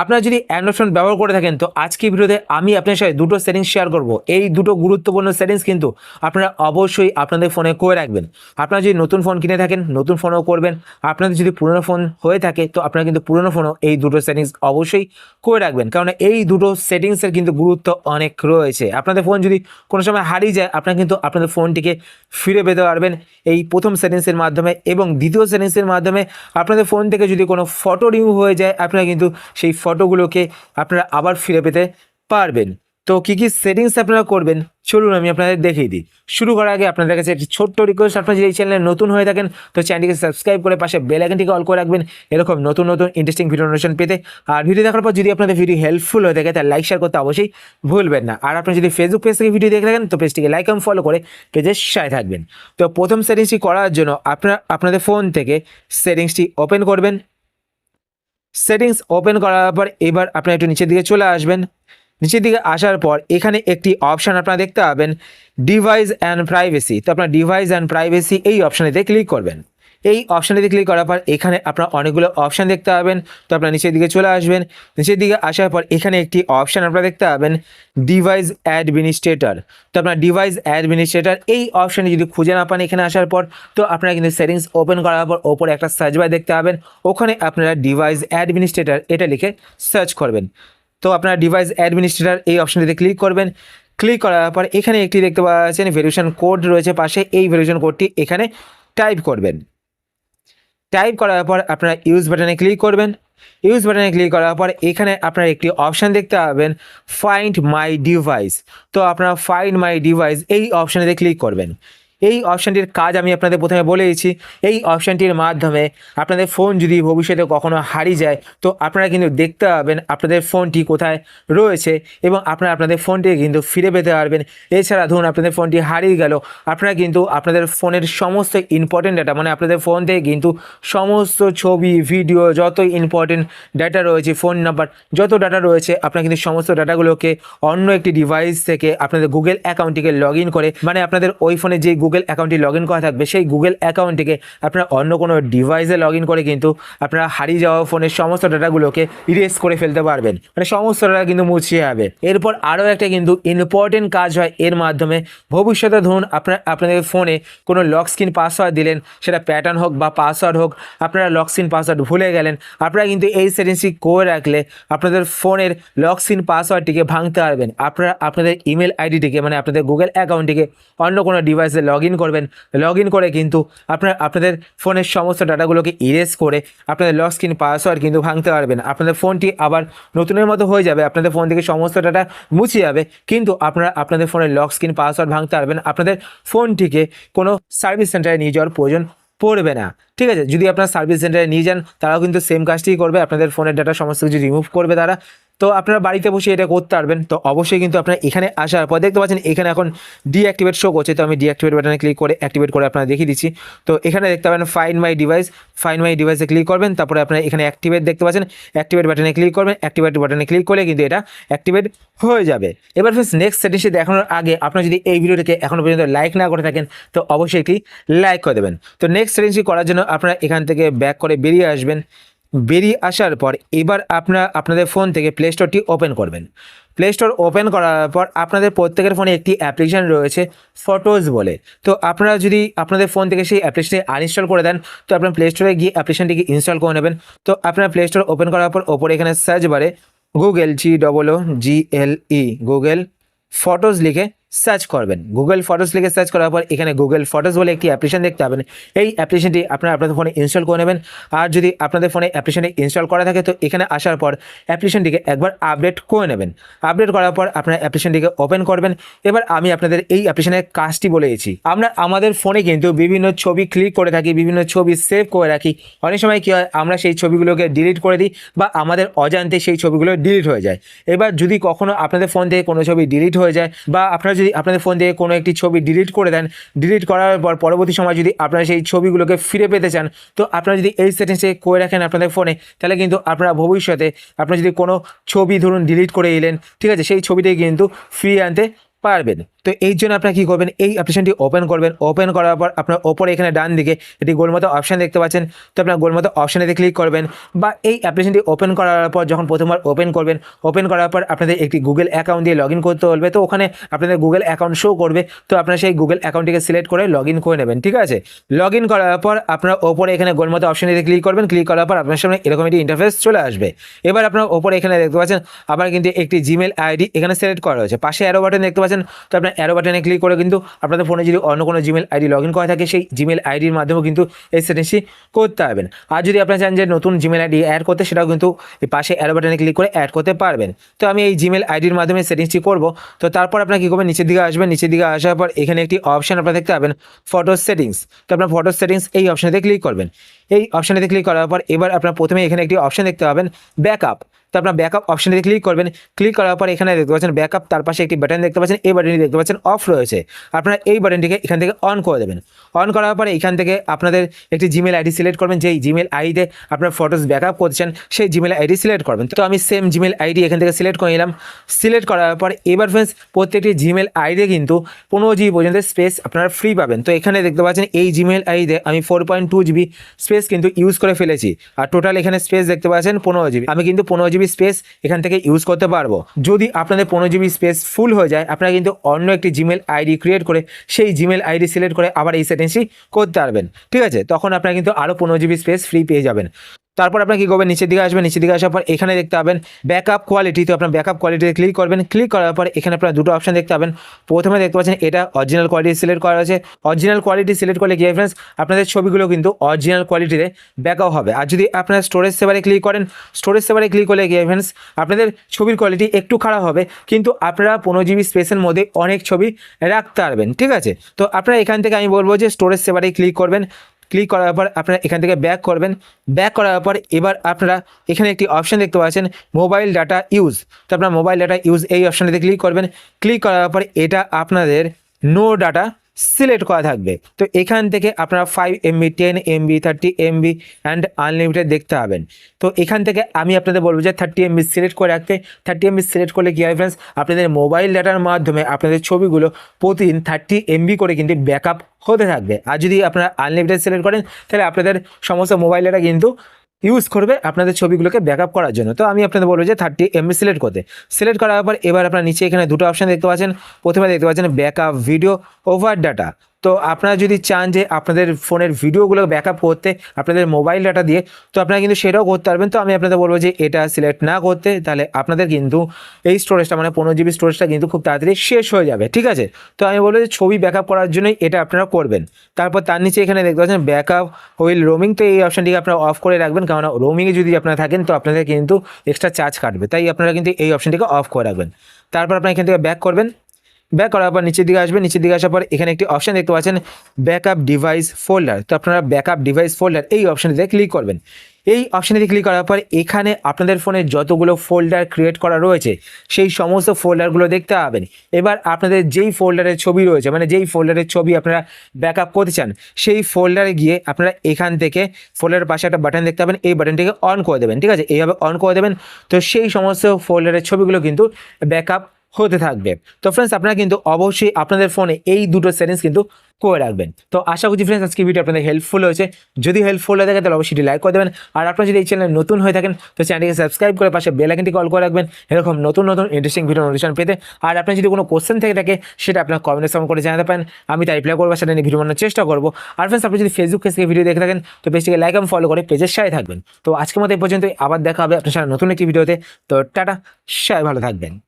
আপনারা যদি Android phone ব্যবহার করে থাকেন, তো আজকে ভিডিওতে আমি আপনার সাথে দুটো সেটিংস শেয়ার করব। এই দুটো গুরুত্বপূর্ণ সেটিংস কিন্তু আপনারা অবশ্যই আপনাদের ফোনে করে রাখবেন। আপনারা যদি নতুন ফোন কিনে থাকেন, নতুন ফোনও করবেন। আপনাদের যদি পুরনো ফোন হয়ে থাকে, তো আপনারা কিন্তু পুরনো ফোনও এই দুটো সেটিংস অবশ্যই করে রাখবেন। কারণ এই দুটো সেটিংসের কিন্তু গুরুত্ব অনেক রয়েছে। আপনাদের ফোন যদি কোনো সময় হারিয়ে যায়, আপনারা কিন্তু আপনাদের ফোনটিকে ফিরে পেতে পারবেন এই প্রথম সেটিংসের মাধ্যমে এবং দ্বিতীয় সেটিংসের মাধ্যমে। আপনাদের ফোন থেকে যদি কোনো ফটো রিমুভ হয়ে যায়, আপনারা কিন্তু সেই ফটোগুলোকে আপনারা আবার ফিরে পেতে পারবেন। তো কী কী সেটিংস আপনারা করবেন? চলুন আমি আপনাদের দেখিয়ে দিই। শুরু করার আগে আপনাদের কাছে একটি ছোট্ট রিকোয়েস্ট আপনারা যদি এই চ্যানেলে নতুন হয়ে থাকেন, তো চ্যানেলটিকে সাবস্ক্রাইব করে পাশে বেল আইকনটিকে অল করে রাখবেন। এরকম নতুন নতুন ইন্টারেস্টিং ভিডিও নোটিফিকেশন পেতে। আর ভিডিও দেখার পর যদি আপনাদের ভিডিও হেল্পফুল হয়ে থাকে, তাহলে লাইক শেয়ার করতে অবশ্যই ভুলবেন না। আর আপনি যদি ফেসবুক পেজ থেকে ভিডিও দেখে থাকেন, তো পেজটিকে লাইক এবং ফলো করে পেজের সাথে থাকবেন। তো প্রথম সেটিংসটি করার জন্য আপনারা, আপনাদের ফোন থেকে সেটিংসটি ওপেন করবেন। সেটিংস ওপেন করার পর এবার আপনারা একটু নিচের দিকে চলে আসবেন। নিচের দিকে আসার পর এখানে একটি অপশান আপনারা দেখতে পাবেন, ডিভাইস অ্যান্ড প্রাইভেসি। তো আপনার ডিভাইস অ্যান্ড প্রাইভেসি এই অপশানেতে ক্লিক করবেন। এই অপশানটিতে ক্লিক করার পর এখানে আপনার অনেকগুলো অপশান দেখতে পাবেন। তো আপনার নিচের দিকে চলে আসবেন। নিচের দিকে আসার পর এখানে একটি অপশান আপনারা দেখতে পাবেন ডিভাইস অ্যাডমিনিস্ট্রেটর তো আপনার ডিভাইস অ্যাডমিনিস্ট্রেটর এই অপশানে যদি খুঁজে না পান এখানে আসার পর, তো আপনারা কিন্তু সেটিংস ওপেন করার পর ওপরে একটা সার্চ বার দেখতে পাবেন। ওখানে আপনারা ডিভাইস অ্যাডমিনিস্ট্রেটর এটা লিখে সার্চ করবেন। তো আপনার ডিভাইস অ্যাডমিনিস্ট্রেটর এই অপশানটিতে ক্লিক করবেন। ক্লিক করার পর এখানে একটি দেখতে পাচ্ছেন ভেরিয়েশন কোড রয়েছে পাশে। এই ভেরিয়েশন কোডটি এখানে টাইপ করবেন। টাইপ করার পর আপনারা ইউজ বাটনে ক্লিক করবেন। ইউজ বাটনে ক্লিক করার পর এখানে আপনার একটি অপশান দেখতে পাবেন ফাইন্ড মাই ডিভাইস তো আপনারা ফাইন্ড মাই ডিভাইস এই অপশানেতে ক্লিক করবেন। এই অপশানটির কাজ আমি আপনাদের প্রথমে বলেইছি এই অপশানটির মাধ্যমে আপনাদের ফোন যদি ভবিষ্যতে কখনো হারিয়ে যায়, তো আপনারা কিন্তু দেখতে পাবেন আপনাদের ফোনটি কোথায় রয়েছে এবং আপনারা আপনাদের ফোনটি কিন্তু ফিরে পেতে পারবেন। এছাড়া ধরুন আপনাদের ফোনটি হারিয়ে গেল, আপনারা কিন্তু আপনাদের ফোনের সমস্ত ইম্পর্টেন্ট ডাটা মানে আপনাদের ফোন থেকে কিন্তু সমস্ত ছবি ভিডিও যত ইম্পর্টেন্ট ডাটা রয়েছে ফোন নাম্বার যত ডাটা রয়েছে, আপনারা কিন্তু সমস্ত ডাটাগুলোকে অন্য একটি ডিভাইস থেকে আপনাদের গুগল অ্যাকাউন্টটিকে লগ করে মানে আপনাদের ওই ফোনে যে গুগল অ্যাকাউন্টটি লগ ইন করা থাকবে। সেই গুগল অ্যাকাউন্টটিকে আপনারা অন্য কোনো ডিভাইসে লগ ইন করে কিন্তু আপনারা হারিয়ে যাওয়া ফোনের সমস্ত ডাটাগুলোকে ইরেজ করে ফেলতে পারবেন। মানে সমস্ত ডাটা কিন্তু মুছিয়ে যাবে। এরপর আরও একটা কিন্তু ইম্পর্টেন্ট কাজ হয় এর মাধ্যমে। ভবিষ্যতে ধরুন আপনার, আপনাদের ফোনে কোনো লক স্ক্রিন পাসওয়ার্ড দিলেন, সেটা প্যাটার্ন হোক বা পাসওয়ার্ড হোক, আপনারা লক স্ক্রিন পাসওয়ার্ড ভুলে গেলেন, আপনারা কিন্তু এই সেটিংসটি করে রাখলে আপনাদের ফোনের লক স্ক্রিন পাসওয়ার্ডটিকে ভাঙতে পারবেন। আপনারা, আপনাদের ইমেল আইডিটিকে মানে আপনাদের গুগল অ্যাকাউন্টটিকে অন্য কোনো ডিভাইসে লগ ইন করবেন। লগ ইন করে কিন্তু আপনার, আপনাদের ফোনের সমস্ত ডাটাগুলোকে ইরেজ করে আপনাদের লক স্ক্রিন পাসওয়ার্ড কিন্তু ভাঙতে পারবেন। আপনাদের ফোনটি আবার নতুনের মতো হয়ে যাবে, আপনাদের ফোন থেকে সমস্ত ডাটা মুছে যাবে, কিন্তু আপনারা আপনাদের ফোনের লক স্ক্রিন পাসওয়ার্ড ভাঙতে পারবেন। আপনাদের ফোনটিকে কোনো সার্ভিস সেন্টারে নিয়ে যাওয়ার প্রয়োজন পড়বে না। ঠিক আছে? যদি আপনার সার্ভিস সেন্টারে নিয়ে যান, তারাও কিন্তু সেম কাজটিই করবে। আপনাদের ফোনের ডাটা সমস্ত কিছু রিমুভ করবে তারা। তো আপনারা বাড়িতে বসে এটা করতে পারবেন। তো অবশ্যই কিন্তু আপনারা এখানে আসার পর দেখতে পাচ্ছেন এখানে এখন ডিঅ্যাক্টিভেট শো করছে। তো আমি ডিঅ্যাক্টিভেট বাটনে ক্লিক করে অ্যাক্টিভেট করে আপনারা দেখিয়ে দিচ্ছি। তো এখানে দেখতে পাবেন find my device find my ডিভাইসে ক্লিক করবেন। তারপরে আপনারা এখানে অ্যাক্টিভেট দেখতে পাচ্ছেন। অ্যাক্টিভেট বাটনে ক্লিক করবেন। অ্যাক্টিভেট বাটনে ক্লিক করলে কিন্তু এটা অ্যাক্টিভেট হয়ে যাবে। এবার ফ্রেন্ডস নেক্সট সেটিংসে দেখানোর আগে আপনারা যদি এই ভিডিওটিকে এখনও পর্যন্ত লাইক না করে থাকেন, তো অবশ্যই একটি লাইক করে দেবেন। তো নেক্সট সেটিংসটি করার জন্য আপনারা এখান থেকে ব্যাক করে বেরিয়ে আসবেন। বেরিয়ে আসার পর এবার আপনারা আপনাদের ফোন থেকে প্লে স্টোরটি ওপেন করবেন। প্লে স্টোর ওপেন করার পর আপনাদের প্রত্যেকের ফোনে একটি অ্যাপ্লিকেশান রয়েছে ফটোজ বলে। তো আপনারা যদি আপনাদের ফোন থেকে সেই অ্যাপ্লিকেশনটি আনইনস্টল করে দেন, তো আপনার প্লে স্টোরে গিয়ে অ্যাপ্লিকেশনটিকে ইনস্টল করে নেবেন। তো আপনার প্লে স্টোর ওপেন করার পর ওপরে এখানে search bar Google G double O G L E Google Photos লিখে সার্চ করবেন। গুগল ফটোস লিখে সার্চ করার পর এখানে গুগল ফটোস বলে একটি অ্যাপ্লিকেশন দেখতে পাবেন। এই অ্যাপ্লিকেশনটি আপনারা আপনাদের ফোনে ইনস্টল করে নেবেন। আর যদি আপনাদের ফোনে অ্যাপ্লিকেশনটি ইনস্টল করা থাকে, তো এখানে আসার পর অ্যাপ্লিকেশনটিকে একবার আপডেট করে নেবেন। আপডেট করার পর আপনার অ্যাপ্লিকেশনটিকে ওপেন করবেন। এবার আমি আপনাদের এই অ্যাপ্লিকেশনের কাজটি বলেছি আমরা আমাদের ফোনে কিন্তু বিভিন্ন ছবি ক্লিক করে থাকি, বিভিন্ন ছবি সেভ করে রাখি। অনেক সময় কী হয়, আমরা সেই ছবিগুলোকে ডিলিট করে দিই বা আমাদের অজান্তে সেই ছবিগুলো ডিলিট হয়ে যায়। এবার যদি কখনো আপনাদের ফোন থেকে কোনো ছবি ডিলিট হয়ে যায় বা আপনারা যদি আপনাদের ফোন থেকে কোনো একটি ছবি ডিলিট করে দেন ডিলিট করার পর পরবর্তী সময় যদি আপনারা সেই ছবিগুলোকে ফিরে পেতে চান, তো আপনারা যদি এই সেটিংসে করে রাখেন আপনাদের ফোনে তাহলে কিন্তু আপনারা ভবিষ্যতে আপনারা যদি কোনো ছবি ধরুন ডিলিট করে এলেন ঠিক আছে, সেই ছবিটাই কিন্তু ফিরিয়ে আনতে পারবেন। তো এই জন্য আপনারা কী করবেন? এই অ্যাপ্লিকেশনটি ওপেন করবেন। ওপেন করার পর আপনার ওপরে এখানে ডান দিকে একটি গোল মতো অপশান দেখতে পাচ্ছেন। তো আপনার গোল মতো অপশানেতে ক্লিক করবেন বা এই অ্যাপ্লিকেশনটি ওপেন করার পর যখন প্রথমবার ওপেন করবেন ওপেন করার পর আপনাদের একটি গুগল অ্যাকাউন্ট দিয়ে লগ করতে বলবে। তো ওখানে আপনাদের গুগল অ্যাকাউন্ট শো করবে। তো আপনারা সেই গুগল অ্যাকাউন্টটিকে সিলেক্ট করে লগ করে নেবেন, ঠিক আছে? লগ করার পর আপনারা ওপরে এখানে গোল মতো অপশানে ক্লিক করবেন। ক্লিক করার পর আপনার সামনে এরকম একটি ইন্টারফেস চলে আসবে। এবার আপনার ওপরে এখানে দেখতে পাচ্ছেন, আবার কিন্তু একটি জিমেল আইডি এখানে সিলেক্ট করা হয়েছে পাশে অ্যারো বাটন দেখতে পাচ্ছেন তো আপনার অ্যারো বাটনে ক্লিক করে কিন্তু আপনাদের ফোনে যদি অন্য কোনো জিমেল আইডি লগ ইন করা থাকে, সেই জিমেল আইডির মাধ্যমেও কিন্তু এই সেটিংসটি করতে পারবেন। আর যদি আপনারা চান যে নতুন জিমেল আইডি অ্যাড করতে, সেটাও কিন্তু এই পাশে অ্যারো বাটনে ক্লিক করে অ্যাড করতে পারবেন। তো আমি এই জিমেল আইডির মাধ্যমে সেটিংসটি করব। তো তারপর আপনার কী করবেন? নিচের দিকে আসবেন। নিচের দিকে আসার পর এখানে একটি অপশন আপনারা দেখতে পাবেন ফটো সেটিংস তো আপনার ফটো সেটিংস এই অপশানেতে ক্লিক করবেন। এই অপশানেতে ক্লিক করার পর এবার আপনার প্রথমে এখানে একটি অপশন দেখতে পাবেন ব্যাকআপ তো আপনার ব্যাকআপ অপশানে ক্লিক করবেন। ক্লিক করার পর এখানে দেখতে পাচ্ছেন ব্যাকআপ তার পাশে একটি বাটন দেখতে পাচ্ছেন, এই বাটনটি দেখতে পাচ্ছেন অফ রয়েছে। আপনারা এই বাটনটিকে এখান থেকে অন করে দেবেন। অন করার পরে এখান থেকে আপনাদের একটি জিমেল আইডি সিলেক্ট করবেন। যেই জিমেল আইডিতে আপনার ফটোস ব্যাকআপ করছেন সেই জিমেল আইডি সিলেক্ট করবেন। তো আমি সেম জিমেল আইডি এখান থেকে সিলেক্ট করে নিলাম। সিলেক্ট করার পর এবার ফ্রেন্ডস প্রত্যেকটি জিমেল আইডি কিন্তু পনেরো জিবি পর্যন্ত স্পেস আপনারা ফ্রি পাবেন। তো এখানে দেখতে পাচ্ছেন এই জিমেল আইডিতে আমি four point two GB space কিন্তু ইউজ করে ফেলেছি। আর টোটাল এখানে স্পেস দেখতে পাচ্ছেন পনেরো জিবি আমি কিন্তু পনেরো জিবি স্পেস এখান থেকে ইউজ করতে পারব। যদি আপনাদের পনেরো জিবি স্পেস ফুল হয়ে যায়, আপনারা কিন্তু অন্য একটি জিমেল আইডি ক্রিয়েট করে সেই জিমেল আইডি সিলেক্ট করে আবার এই সেটিংসটি করতে পারবেন। ঠিক আছে? তখন আপনারা কিন্তু আরও পনেরো জিবি স্পেস ফ্রি পেয়ে যাবেন। তারপর আপনার কী করবেন? নিচের দিকে আসবেন, নিচের দিকে আসার পর এখানে দেখতে পাবেন ব্যাকআপ কোয়ালিটি তো আপনার ব্যাকআপ কোয়ালিটিতে ক্লিক করবেন। ক্লিক করার পর এখানে আপনার দুটো অপশন দেখতে পাবেন। প্রথমে দেখতে পাচ্ছেন এটা অরিজিনাল কোয়ালিটি সিলেক্ট করা আছে অরিজিনাল কোয়ালিটি সিলেক্ট করলে কি হয় ফ্রেন্ডস আপনাদের ছবিগুলো কিন্তু অরিজিনাল কোয়ালিটিতে ব্যাকআপ হবে। আর যদি আপনার স্টোরেজ সেভারে ক্লিক করেন স্টোরেজ সেভারে ক্লিক করলে কি হয় ফ্রেন্ডস আপনাদের ছবির কোয়ালিটি একটু খারাপ হবে, কিন্তু আপনারা পনেরো জিবি স্পেসের মধ্যে অনেক ছবি রাখতে পারবেন, ঠিক আছে? তো আপনারা এখান থেকে আমি বলব যে স্টোরেজ সেভারে ক্লিক করবেন। ক্লিক করার পর আপনারা এখান থেকে ব্যাক করবেন। ব্যাক করার পর এবার আপনারা এখানে একটি অপশান দেখতে পাচ্ছেন মোবাইল ডাটা ইউজ তো আপনার মোবাইল ডাটা ইউজ এই অপশানটিতে ক্লিক করবেন। ক্লিক করার পর এটা আপনাদের নো ডাটা সিলেক্ট করা থাকবে। তো এখান থেকে আপনারা five MB ten MB thirty MB and unlimited দেখতে পাবেন। তো এখান থেকে আমি আপনাদের বলব যে থার্টি এমবি সিলেক্ট করে রাখতে। থার্টি এমবি সিলেক্ট করলে কী হয় ফ্রেন্ডস আপনাদের মোবাইল ডাটার মাধ্যমে আপনাদের ছবিগুলো প্রতিদিন থার্টি এমবি করে কিন্তু ব্যাকআপ হতে থাকবে। আর যদি আপনারা আনলিমিটেড সিলেক্ট করেন, তাহলে আপনাদের সমস্ত মোবাইল ডাটা কিন্তু ইউজ করবে আপনাদের ছবিগুলোকে ব্যাকআপ করার জন্য। তো আমি আপনাদের বলব যে থার্টি এমবি সিলেক্ট করতে। সিলেক্ট করার পর এবার আপনার নিচে এখানে দুটো অপশান দেখতে পাচ্ছেন। প্রথমে দেখতে পাচ্ছেন ব্যাকআপ ভিডিও ওভার ডাটা তো আপনারা যদি চান যে আপনাদের ফোনের ভিডিওগুলো ব্যাকআপ করতে, আপনাদের মোবাইল ডাটা দিয়ে, তো আপনারা কিন্তু সেটাও করতে পারবেন। তো আমি আপনাদের বলব যে এটা সিলেক্ট না করতে, তাহলে আপনাদের কিন্তু এই স্টোরেজটা মানে পনেরো জিবি স্টোরেজটা কিন্তু খুব তাড়াতাড়ি শেষ হয়ে যাবে, ঠিক আছে? তো আমি বলব যে ছবি ব্যাকআপ করার জন্যই এটা আপনারা করবেন। তারপর তার নিচে এখানে দেখতে পাচ্ছেন ব্যাকআপ হুইল রোমিং তো এই অপশানটিকে আপনারা অফ করে রাখবেন কারণ রোমিংয়ে যদি আপনারা থাকেন, তো আপনাদের কিন্তু এক্সট্রা চার্জ কাটবে। তাই আপনারা কিন্তু এই অপশানটিকে অফ করে রাখবেন। তারপর আপনারা এখান থেকে ব্যাক করবেন। ব্যাক করার পর নিচের দিকে আসবেন নিচের দিকে আসার পর এখানে একটি অপশন দেখতে পাচ্ছেন ব্যাকআপ ডিভাইস ফোল্ডার তো আপনারা ব্যাকআপ ডিভাইস ফোল্ডার এই অপশানটিতে ক্লিক করবেন। এই অপশানেতে ক্লিক করার পর এখানে আপনাদের ফোনে যতগুলো ফোল্ডার ক্রিয়েট করা রয়েছে, সেই সমস্ত ফোল্ডারগুলো দেখতে পাবেন। এবার আপনাদের যেই ফোল্ডারের ছবি রয়েছে মানে যেই ফোল্ডারের ছবি আপনারা ব্যাকআপ করতে চান, সেই ফোল্ডারে গিয়ে আপনারা এখান থেকে ফোল্ডারের পাশে একটা বাটন দেখতে পাবেন, এই বাটনটিকে অন করে দেবেন, ঠিক আছে? এইভাবে অন করে দেবেন। তো সেই সমস্ত ফোল্ডারের ছবিগুলো কিন্তু ব্যাকআপ হতে থাকবে। তো ফ্রেন্ডস আপনারা কিন্তু অবশ্যই আপনাদের ফোনে এই দুটো সেটিংস কিন্তু করে রাখবেন। তো আশা করছি ফ্রেন্ডস আজকে ভিডিও আপনাদের হেল্পফুল হয়েছে। যদি হেল্পফুল হয়ে থাকে, তাহলে অবশ্যই লাইক করে দেবেন। আর আপনারা যদি এই চ্যানেল নতুন হয়ে থাকেন, তো চ্যানেলটিকে সাবস্ক্রাইব করে পাশে বেল আইকনটি কল করে রাখবেন। এরকম নতুন নতুন ইন্টারেস্টিং ভিডিও নোটিফিকেশন পেতে। আর আপনার যদি কোনো কোশ্চেন থেকে থাকে, সেটা আপনার কমেন্টে সামনে করে জানাতে পারেন। আমি তাই রিপ্লাই করব, সেটা নিয়ে ভিডিও বানানোর চেষ্টা করব। আর ফ্রেন্ডস আপনি যদি ফেসবুক পেজ থেকে ভিডিও দেখে থাকেন, তো পেজটিকে লাইক এবং ফলো করে পেজের সাথে থাকবেন। তো আজকের মতো এই পর্যন্ত আবার দেখা হবে আপনার সাথে নতুন একটি ভিডিওতে তো টাটা, সবাই ভালো থাকবেন।